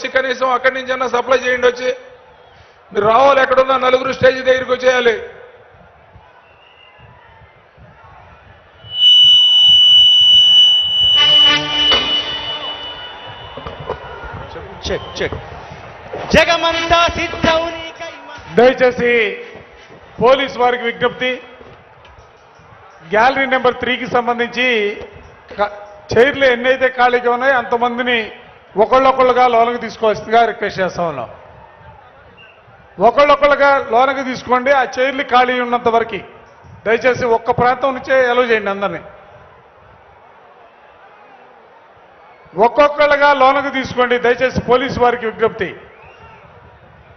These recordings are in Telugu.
వచ్చి కనీసం అక్కడి నుంచి అన్నా సప్లై చేయండి వచ్చి. మీరు రావాలి ఎక్కడున్నా నలుగురు స్టేజ్ దగ్గరికి వచ్చేయాలి. చెక్ చెక్ జగమంతా సిద్ధం నీకై మ- దయచేసి పోలీస్ వారికి విజ్ఞప్తి. గ్యాలరీ నెంబర్ త్రీకి సంబంధించి చైర్లు ఎన్నైతే ఖాళీగా ఉన్నాయో అంతమందిని ఒకళ్ళొకళ్ళుగా లోనకి తీసుకోవాల్సిందిగా రిక్వెస్ట్ చేస్తా ఉన్నాం. ఒకళ్ళొకళ్ళుగా లోనకి తీసుకోండి ఆ చైర్లు ఖాళీ ఉన్నంత వరకు. దయచేసి ఒక్క ప్రాంతం నుంచే ఎలో చేయండి అందరినీ. ఒక్కొక్కళ్ళగా లోనకు తీసుకోండి దయచేసి పోలీసు వారికి విజ్ఞప్తి.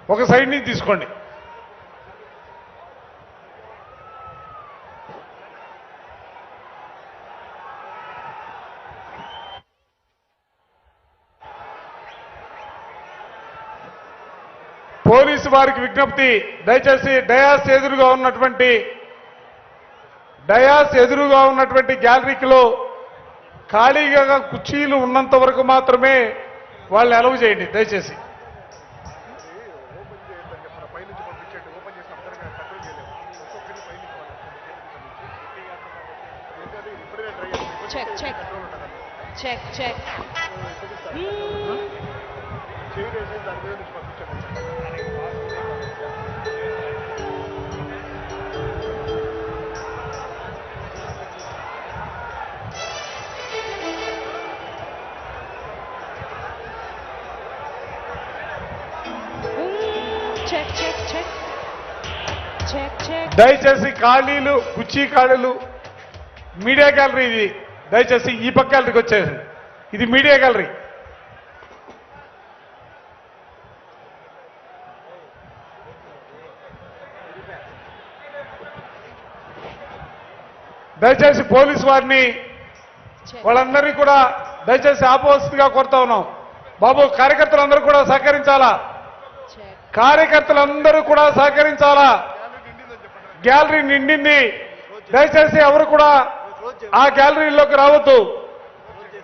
ఒక సైడ్ నుంచి తీసుకోండి. పోలీసు వారికి విజ్ఞప్తి దయచేసి డయాస్ ఎదురుగా ఉన్నటువంటి డయాస్ ఎదురుగా ఉన్నటువంటి గ్యాలరీకిలో ఖాళీగా కుర్చీలు ఉన్నంత వరకు మాత్రమే వాళ్ళని అలవ్ చేయండి దయచేసి. Check check check check Hmm. Hmm. Check, check, check. దయచేసి ఖాళీలు కుర్చీ ఖాళీలు మీడియా గ్యాలరీ ఇది దయచేసి ఈ పక్క గ్యాలరీకి వచ్చేసి ఇది మీడియా గ్యాలరీ దయచేసి పోలీసు వారిని వాళ్ళందరినీ కూడా దయచేసి ఆపోజిట్గా కోరుతా ఉన్నాం. బాబు కార్యకర్తలందరూ కూడా సహకరించాలా? కార్యకర్తలందరూ కూడా సహకరించాలా? గ్యాలరీ నిండింది. దయచేసి ఎవరు కూడా ఆ గ్యాలరీలోకి రావద్దు.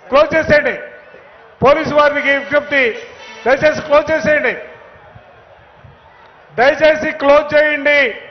క్లోజ్ చేసేయండి. పోలీసు వారికి విజ్ఞప్తి. దయచేసి క్లోజ్ చేసేయండి. దయచేసి క్లోజ్ చేయండి.